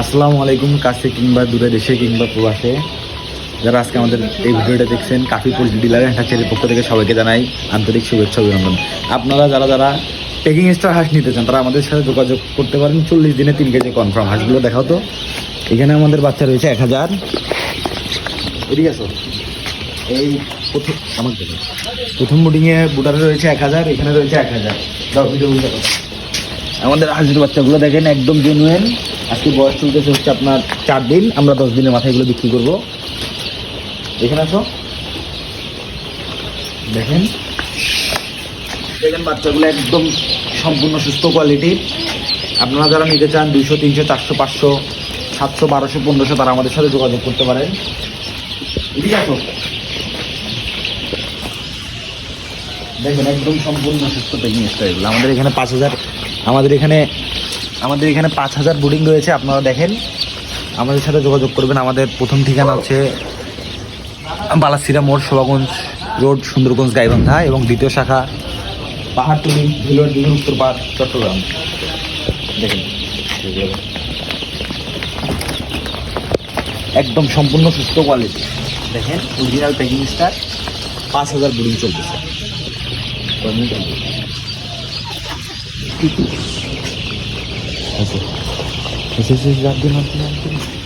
আসসালামু আলাইকুম কাছে কিংবা দূরে দেশে কিংবা প্রবাসে। যারা আজকে আমাদের এই ভিডিওটা দেখছেন, কাফি পোল্ট্রি ডিলার হ্যাচারির পক্ষ থেকে সবাইকে জানাই আন্তরিক শুভেচ্ছা, অভিনন্দন। আপনারা যারা যারা পেকিং স্টার হাঁস নিতে চান, তারা আমাদের সাথে যোগাযোগ করতে পারেন। চল্লিশ দিনে তিন কেজি কনফার্ম হাঁসগুলো দেখাও তো। এখানে আমাদের বাচ্চা রয়েছে এক হাজার। এদিকে আসো। এই প্রথম আমার প্রথম বুটিংয়ে বুটারে রয়েছে এক হাজার, এখানে রয়েছে এক হাজার। দশ ভিডিও আমাদের হাজির বাচ্চাগুলো দেখেন, একদম জেনুয়েন আজকে বয়স চলতেছে হচ্ছে আপনার চার দিন, আমরা দশ দিনের মাথায় এগুলো বিক্রি করব। এখানে আসো। দেখেন। দেখেন বাচ্চাগুলো একদম সম্পূর্ণ সুস্থ কোয়ালিটির আপনারা যারা নিতে চান দুইশো, তিনশো, চারশো, পাঁচশো, সাতশো, বারোশো, পনেরোশো, তারা আমাদের সাথে যোগাযোগ করতে পারেন। ঠিক আছে দেখেন একদম সম্পূর্ণ সুস্থ পেকিং স্টাইল আমাদের এখানে পাঁচ হাজার, আমাদের এখানে আমাদের এখানে পাঁচ হাজার বোর্ডিং রয়েছে, আপনারা দেখেন। আমাদের সাথে যোগাযোগ করবেন, আমাদের প্রথম ঠিকানা হচ্ছে বালাসিরা মোড়, শোভাগঞ্জ রোড, সুন্দরগঞ্জ, গাইবান্ধা এবং দ্বিতীয় শাখা পাহাড়টুলি ভিলোর দিঘি উত্তর পাড়, চট্টগ্রাম। দেখেন। একদম সম্পূর্ণ সুস্থ কোয়ালিটি দেখেন অরিজিনাল প্যাকিং স্টার পাঁচ হাজার বোর্ডিং চলতেছে। Masisisirap din natin natin.